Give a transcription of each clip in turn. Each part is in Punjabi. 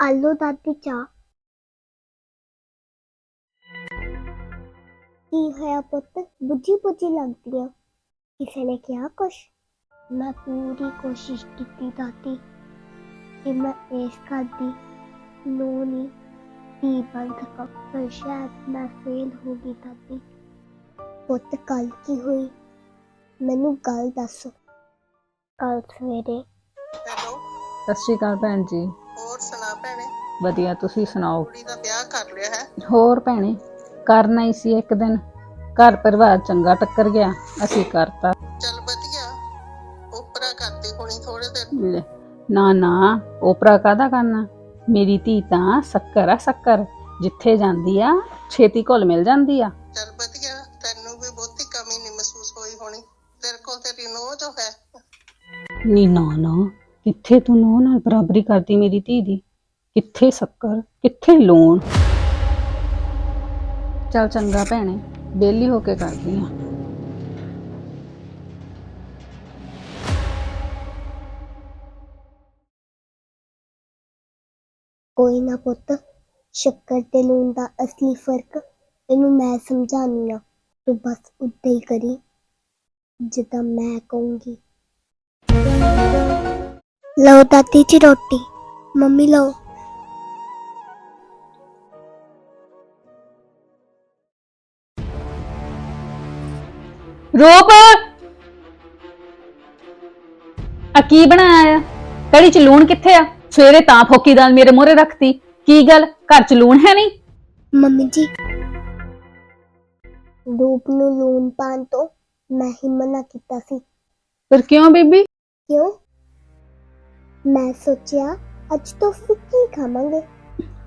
ਆਲੂ ਦਾਦੀ ਚਾਹ। ਕੀ ਹੋਇਆ ਪੁੱਤ? ਬੁੱਝੀ ਬੁੱਝੀ ਲੱਗਦੀ ਆ। ਕਿਸੇ ਨੇ ਕਿਹਾ ਕੁਛ? ਮੈਂ ਪੂਰੀ ਕੋਸ਼ਿਸ਼ ਕੀਤੀ ਦਾਦੀ ਕਿ ਮੈਂ ਇਸ ਘਰ ਦੀ ਨੂੰਹ ਨਹੀਂ ਧੀ ਬਣ ਸਕਾਂ ਪਰ ਸ਼ਾਇਦ ਮੈਂ ਫੇਲ ਹੋ ਗਈ ਦਾਦੀ। ਪੁੱਤ ਕੱਲ ਕੀ ਹੋਈ? ਮੈਨੂੰ ਗੱਲ ਦੱਸ। ਕੱਲ ਸਵੇਰੇ। ਹੈਲੋ। ਸਤਿ ਸ਼੍ਰੀ ਅਕਾਲ ਭੈਣ ਜੀ। ਹੋਰ ਸੁਣਾ। ਭੈਣੇ? ਵਧੀਆ ਤੁਸੀਂ ਸੁਣਾਓ? ਕੁੜੀ ਦਾ ਵਿਆਹ ਕਰ ਲਿਆ ਹੈ। ਹੋਰ ਭੈਣੇ ਕਰਨਾ ਹੀ ਸੀ ਇੱਕ ਦਿਨ। ਘਰ ਪਰਿਵਾਰ ਚੰਗਾ ਟੱਕਰ ਗਿਆ ਅਸੀਂ ਕਰਤਾ। ਚੱਲ ਵਧੀਆ ਉਪਰਾ ਕਰਦੀ ਹੋਣੀ ਥੋੜੇ ਦਿਨ। ਲੈ, ਨਾ ਨਾ ਓਪਰਾ ਕਾਦਾ ਕਰਨਾ? ਮੇਰੀ ਧੀ ਤਾਂ ਸ਼ੱਕਰ ਆ ਸ਼ੱਕਰ। ਜਿੱਥੇ ਜਾਂਦੀ ਆ ਛੇਤੀ ਘੁਲ ਮਿਲ ਜਾਂਦੀ ਆ। ਚੱਲ ਵਧੀਆ ਤੈਨੂੰ ਵੀ ਬਹੁਤੀ ਕਮੀ ਨਹੀਂ ਮਹਿਸੂਸ ਹੋਈ ਹੋਣੀ। ਤੇਰੇ ਕੋਲ ਤੇਰੀ ਨੋਹ ਜੋ ਹੈ। ਨੀ ਨਾ ਨਾ ਕਿੱਥੇ ਤੂੰ ਨੋ ਨਾਲ ਬਰਾਬਰੀ ਕਰਦੀ ਮੇਰੀ ਧੀ ਦੀ? ਕਿੱਥੇ ਸ਼ੱਕਰ ਕਿੱਥੇ ਲੂਣ? ਚੱਲ ਚੰਗਾ ਭੈਣੇ ਬੇਲੀ ਹੋ ਕੇ ਕਰਦੀ ਆ ਕੋਈ ਨਾ ਪੁੱਤ ਸ਼ੱਕਰ ਤੇ ਲੂਣ ਦਾ ਅਸਲੀ ਫ਼ਰਕ ਇਹਨੂੰ ਮੈਂ ਸਮਝਾਨੀ ਆ ਤੂੰ ਬਸ ਉੱਤੇ ਹੀ ਕਰੀ ਜਿੱਦਾਂ ਮੈਂ ਕਹੂੰਗੀ। ਲਓ ਦਾਦੀ ਜੀ ਰੋਟੀ ਮੰਮੀ ਲਓ। ਰੂਪ! ਆ ਕੀ ਬਣਾਇਆ ਆ? ਕੜੀ ਚ ਲੂਣ ਕਿੱਥੇ ਆ? ਸਵੇਰੇ ਤਾਂ ਫੋਕੀ ਦਾਲ ਮੇਰੇ ਮੂਹਰੇ ਰੱਖਤੀ। ਕੀ ਗੱਲ? ਘਰ ਚ ਲੂਣ ਹੈ ਨਹੀਂ? ਮੰਮੀ ਜੀ ਰੂਪ ਨੂੰ ਲੂਣ ਪਾਣ ਤੋਂ ਮੈਂ ਹੀ ਮਨਾ ਕੀਤਾ ਸੀ। ਫਿਰ ਕਿਉਂ ਬੀਬੀ? ਕਿਉਂ? ਮੈਂ ਸੋਚਿਆ ਅੱਜ ਤੋਂ ਫਿੱਕੀ ਖਾਵਾਂਗੇ।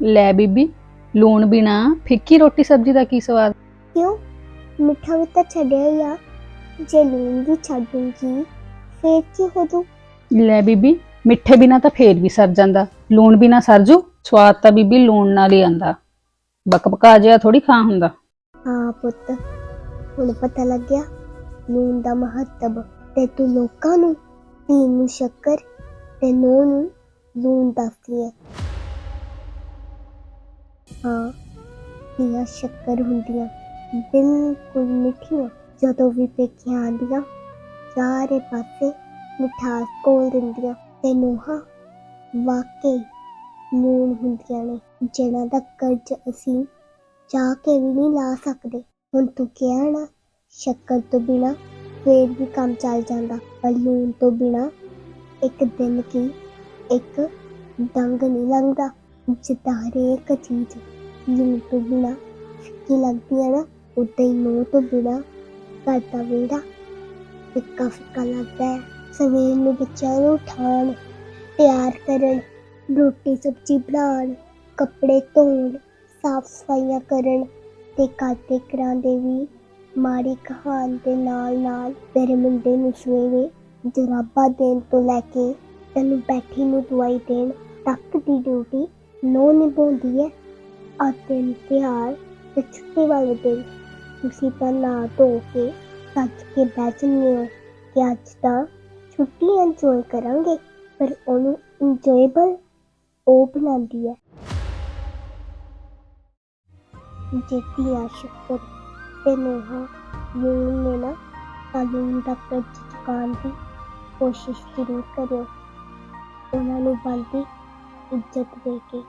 ਲੈ ਬੀਬੀ ਲੂਣ ਬਿਨਾ ਫਿੱਕੀ ਰੋਟੀ ਸਬਜ਼ੀ ਦਾ ਕੀ ਸਵਾਦ? ਕਿਉਂ? ਮਿੱਠਾ ਵੀ ਤਾਂ ਛੱਡਿਆ ਹੀ ਆ। ਜੇ ਵੀ ਛੱਡੂੰਗੀ ਫੇਰ ਕੀ ਹੋ ਜੂ ਲੈ ਬੀਬੀ ਮਿੱਠੇ ਬਿਨਾ ਤਾਂ ਫੇਰ ਵੀ ਸਰ ਜਾਂਦਾ ਲੂਣ ਬਿਨਾ ਸਰ ਜੂ ਸਵਾਦ ਤਾਂ ਬੀਬੀ ਲੂਣ ਨਾਲ ਹੀ ਆਂਦਾ। ਬਕਬਕਾ ਜਿਹਾ ਥੋੜੀ ਖਾ ਹੁੰਦਾ। ਹਾਂ ਪੁੱਤ ਹੁਣ ਪਤਾ ਲੱਗਿਆ ਲੂਣ ਦਾ ਮਹੱਤਵ ਤੇ ਤੂੰ ਲੋਕਾਂ ਨੂੰ ਧੀ ਨੂੰ ਸ਼ੱਕਰ ਤੇ ਨੂੰਹ ਨੂੰ ਲੂਣ ਦੱਸਦੀ ਹੈ ਹਾਂ ਧੀਆਂ ਸ਼ੱਕਰ ਹੁੰਦੀਆਂ ਬਿਲਕੁਲ ਮਿੱਠੀਆਂ। ਜਦੋਂ ਵੀ ਪੇਖੀਆਂ ਆਉਂਦੀਆਂ ਚਾਰੇ ਪਾਸੇ ਮਿਠਾਸ ਕੋਲ ਦਿੰਦੀਆਂ ਤੇ ਨੂੰਹਾਂ ਵਾਕਈ ਲੂਣ ਹੁੰਦੀਆਂ ਨੇ ਜਿਹਨਾਂ ਦਾ ਕਰਜ਼ ਅਸੀਂ ਚਾਹ ਕੇ ਵੀ ਨਹੀਂ ਲਾ ਸਕਦੇ। ਹੁਣ ਤੂੰ ਕਿਹਾ ਨਾ, ਸ਼ੱਕਰ ਤੋਂ ਬਿਨਾ ਫੇਰ ਵੀ ਕੰਮ ਚੱਲ ਜਾਂਦਾ, ਪਰ ਲੂਣ ਤੋਂ ਬਿਨਾ ਇੱਕ ਦਿਨ ਕੀ ਇੱਕ ਡੰਗ ਨਹੀਂ ਲੰਘਦਾ। ਜਿੱਦਾਂ ਹਰੇਕ ਚੀਜ਼ ਲੂਣ ਤੋਂ ਬਿਨਾ ਫਿੱਕੀ ਲੱਗਦੀ ਹੈ ਨਾ, ਉਦਾਂ ਹੀ ਮੂੰਹ ਤੋਂ ਬਿਨਾ ਘਰ ਦਾ ਵਿਹੜਾ ਫਿੱਕਾ ਫਿੱਕਾ ਲੱਗਦਾ ਹੈ। ਸਵੇਰ ਨੂੰ ਬੱਚਿਆਂ ਨੂੰ ਉਠਾਉਣ, ਤਿਆਰ ਕਰਨ, ਰੋਟੀ ਸਬਜ਼ੀ ਬਣਾਉਣ, ਕੱਪੜੇ ਧੋਣ, ਸਾਫ਼ ਸਫਾਈਆਂ ਕਰਨ ਤੇ ਘਰ ਦੇ ਘਰਾਂ ਦੇ ਵੀ ਮਾੜੀ ਕਹਾਣ ਦੇ ਨਾਲ ਨਾਲ ਤੇਰੇ ਮੁੰਡੇ ਨੂੰ ਸਵੇਰੇ ਜਰਾਬਾ ਦੇਣ ਤੋਂ ਲੈ ਕੇ ਤੈਨੂੰ ਬੈਠੀ ਨੂੰ ਦਵਾਈ ਦੇਣ ਤੱਕ ਦੀ ਡਿਊਟੀ ਨੋ ਨਿਭਾਉਂਦੀ ਹੈ। ਆ ਦਿਨ ਤਿਉਹਾਰ ਤੇ ਛੁੱਟੀ ਵਾਲੇ ਦਿਨ ਤੁਸੀਂ ਤਾਂ ਨਾ ਧੋ ਕੇ ਸੱਜ ਕੇ ਬਹਿ ਜਾਂਦੇ ਹੋ ਕਿ ਅੱਜ ਤਾਂ ਛੁੱਟੀ ਇੰਜੋਏ ਕਰਾਂਗੇ, ਪਰ ਉਹਨੂੰ ਇੰਜੋਏਬਲ ਉਹ ਬਣਾਉਂਦੀ ਹੈ। ਜਿੱਤੀ ਆ ਤੇ ਨੋਹਾ ਲੂਣ ਨੇ ਨਾ ਕਾਨੂੰਨ ਦਾ ਕਰਜ਼ ਚੁਕਾਉਣ ਦੀ ਕੋਸ਼ਿਸ਼ ਜ਼ਰੂਰ ਕਰਿਓ। ਉਹਨਾਂ ਨੂੰ ਬਣਦੀ ਇੱਜ਼ਤ ਦੇ ਕੇ